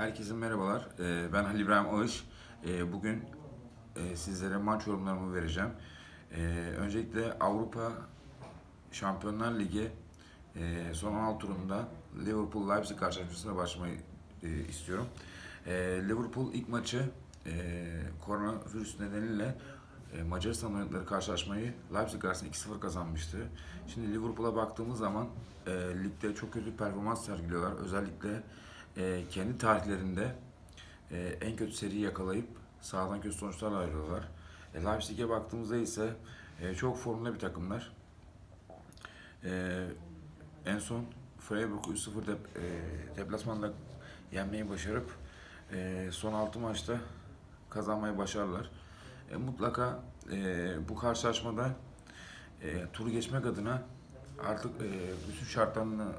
Herkese merhabalar. Ee, Ben Halil İbrahim Ağış. Ee, Bugün e, sizlere maç yorumlarımı vereceğim. Ee, Öncelikle Avrupa Şampiyonlar Ligi e, son 16 turunda Liverpool-Leipzig karşılaşmasına başlamayı e, istiyorum. Liverpool ilk maçı koronavirüs nedeniyle Macaristan oynadıkları karşılaşmayı Leipzig karşısında 2-0 kazanmıştı. Şimdi Liverpool'a baktığımız zaman ligde çok kötü performans sergiliyorlar. Özellikle e, kendi tarihlerinde e, en kötü seriyi yakalayıp sağdan kötü sonuçlarla ayrılıyorlar. E, Leipzig'e baktığımızda ise e, çok formda bir takımlar. E, en son Freiburg'u 3-0 dep, e, deplasmanda yenmeyi başarıp e, son 6 maçta kazanmayı başarırlar. E, mutlaka e, bu karşılaşmada e, turu geçmek adına artık e, bütün şartlarını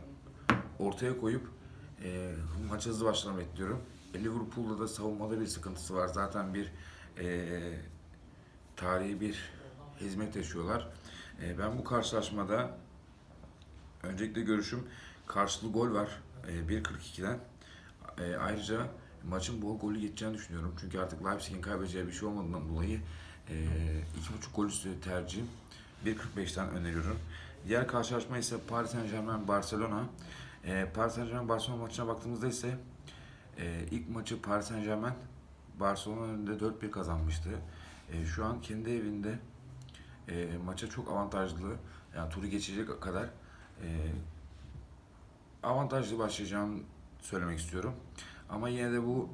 ortaya koyup e, maça hızlı başlamayı bekliyorum. E, Liverpool'da da savunmada bir sıkıntısı var. Zaten bir e, tarihi bir hizmet yaşıyorlar. E, ben bu karşılaşmada öncelikle görüşüm karşılığı gol var e, 1.42'den. E, ayrıca maçın bol golü geçeceğini düşünüyorum. Çünkü artık Leipzig'in kaybedeceği bir şey olmadığından dolayı e, 2.5 gol üstü tercihim 1.45'ten öneriyorum. Diğer karşılaşma ise Paris Saint Germain Barcelona. E, Paris Saint Germain Barcelona maçına baktığımızda ise e, ilk maçı Paris Saint Germain Barcelona önünde 4-1 kazanmıştı. E, şu an kendi evinde e, maça çok avantajlı. Yani turu geçecek kadar e, avantajlı başlayacağını söylemek istiyorum. Ama yine de bu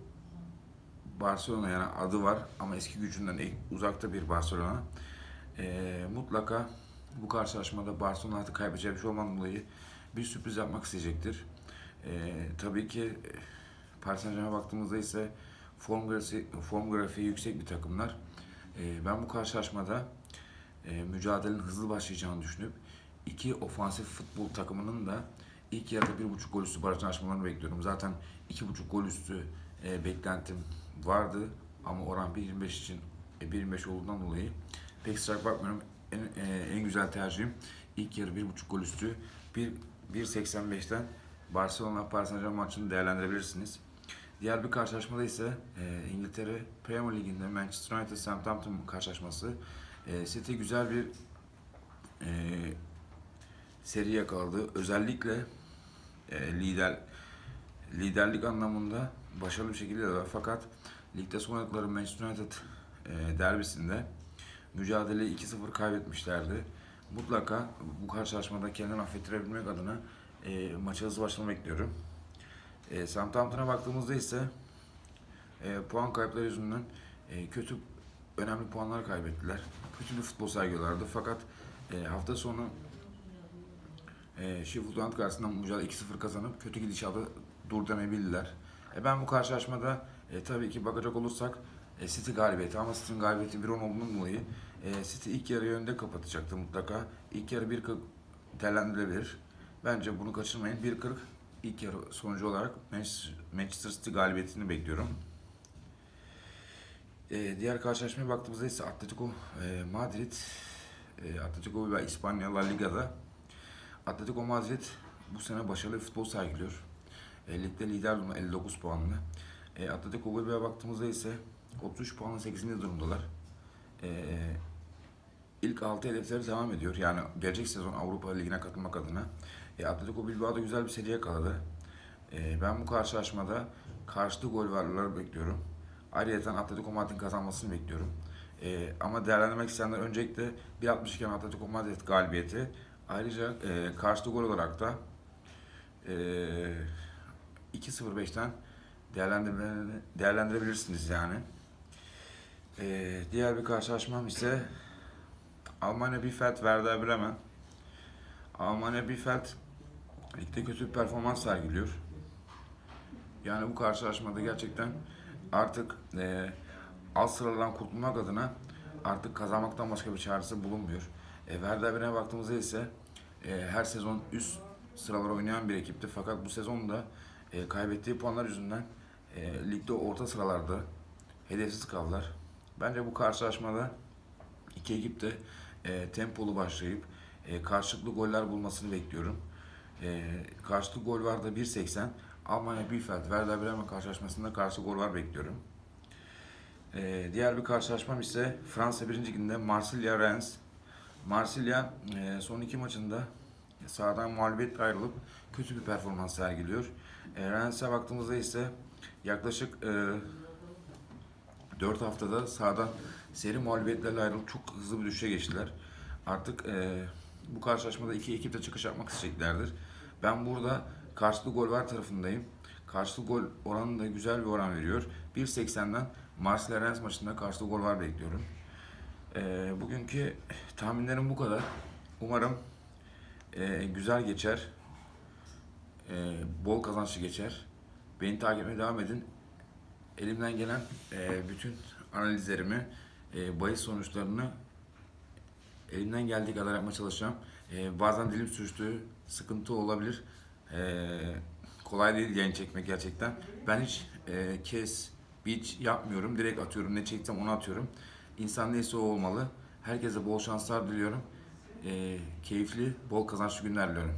Barcelona yani adı var ama eski gücünden uzakta bir Barcelona. E, mutlaka bu karşılaşmada Barcelona artık kaybedeceği bir şey olmadan dolayı bir sürpriz yapmak isteyecektir. E, tabii ki e, Paris Saint baktığımızda ise form grafiği, form grafiği yüksek bir takımlar. E, ben bu karşılaşmada e, mücadelenin hızlı başlayacağını düşünüp iki ofansif futbol takımının da ilk yarıda bir buçuk gol üstü barajını aşmalarını bekliyorum. Zaten iki buçuk gol üstü e, beklentim vardı ama oran 1.25 için e, 1.25 olduğundan dolayı pek sıcak bakmıyorum. En, e, en güzel tercihim ilk yarı bir buçuk gol üstü 1 1.85'ten Barcelona Paris Saint Germain maçını değerlendirebilirsiniz. Diğer bir karşılaşmada ise e, İngiltere Premier Ligi'nde Manchester United Southampton karşılaşması. E, City güzel bir e, seri yakaladı. Özellikle e, lider liderlik anlamında başarılı bir şekilde de fakat ligde son oynadıkları Manchester United e, derbisinde mücadeleyi 2-0 kaybetmişlerdi. Mutlaka bu karşılaşmada kendini affettirebilmek adına e, maça hızlı başlamak bekliyorum. E, Southampton'a baktığımızda ise e, puan kayıpları yüzünden e, kötü önemli puanlar kaybettiler. Kötü bir futbol sergiliyorlardı fakat e, hafta sonu e, Sheffield United karşısında mücadele 2-0 kazanıp kötü gidişatı durdurabildiler. E, ben bu karşılaşmada e, tabii ki bakacak olursak e, City galibiyeti ama City'nin galibiyeti 1-10 olduğundan dolayı e, City ilk yarı önde kapatacaktı mutlaka. İlk yarı 1-40 değerlendirilebilir. Bence bunu kaçırmayın. 1-40 ilk yarı sonucu olarak Manchester City galibiyetini bekliyorum. E, diğer karşılaşmaya baktığımızda ise Atletico e, Madrid, e, Atletico ve İspanya La Liga'da Atletico Madrid bu sene başarılı futbol sergiliyor. E, ligde lider durumda 59 puanlı. E, Atletico Bilbao'ya baktığımızda ise 33 puanla 8. durumdalar. E, ilk 6 hedefleri devam ediyor. Yani gelecek sezon Avrupa Ligi'ne katılmak adına. E, Atletico Bilbao da güzel bir seri yakaladı. E, ben bu karşılaşmada karşılıklı gol varlıları bekliyorum. Ayrıca Atletico Madrid'in kazanmasını bekliyorum. E, ama değerlendirmek isteyenler öncelikle 1.62 iken Atletico Madrid galibiyeti. Ayrıca e, karşılıklı gol olarak da e, 2.05'ten değerlendirme- değerlendirebilirsiniz yani. E, diğer bir karşılaşmam ise Almanya Bielefeld Werder Bremen. Almanya Bielefeld ligde kötü bir performans sergiliyor. Yani bu karşılaşmada gerçekten artık e, alt sıralardan kurtulmak adına artık kazanmaktan başka bir çaresi bulunmuyor. E, Werder Bremen'e baktığımızda ise e, her sezon üst sıralara oynayan bir ekipti. Fakat bu sezon da e, kaybettiği puanlar yüzünden e, ligde orta sıralarda hedefsiz kaldılar. Bence bu karşılaşmada iki ekip de e, tempolu başlayıp e, karşılıklı goller bulmasını bekliyorum. E, karşılıklı gol var da 1.80 Almanya Bielefeld Werder Bremen karşılaşmasında karşı gol var bekliyorum. Ee, diğer bir karşılaşmam ise Fransa 1. Liginde Marsilya Rennes. Marsilya e, son iki maçında sahadan mağlubiyetle ayrılıp kötü bir performans sergiliyor. E, Rennes'e baktığımızda ise yaklaşık e, 4 haftada sahadan seri mağlubiyetlerle ayrılıp çok hızlı bir düşüşe geçtiler. Artık e, bu karşılaşmada iki ekip de çıkış yapmak isteyeceklerdir. Ben burada karşılıklı gol var tarafındayım. Karşılıklı gol oranı da güzel bir oran veriyor. 1.80'den Marsilya Rennes maçında karşılıklı gol var bekliyorum. E, bugünkü tahminlerim bu kadar. Umarım e, güzel geçer. E, bol kazançlı geçer. Beni takip etmeye devam edin. Elimden gelen e, bütün analizlerimi, e, bahis sonuçlarını elimden geldiği kadar yapmaya çalışacağım. E, bazen dilim sürçtüğü sıkıntı olabilir. E, kolay değil yayın çekmek gerçekten. Ben hiç e, kes, hiç yapmıyorum. Direkt atıyorum. Ne çektim onu atıyorum. İnsan neyse o olmalı. Herkese bol şanslar diliyorum. E, keyifli, bol kazançlı günler diliyorum.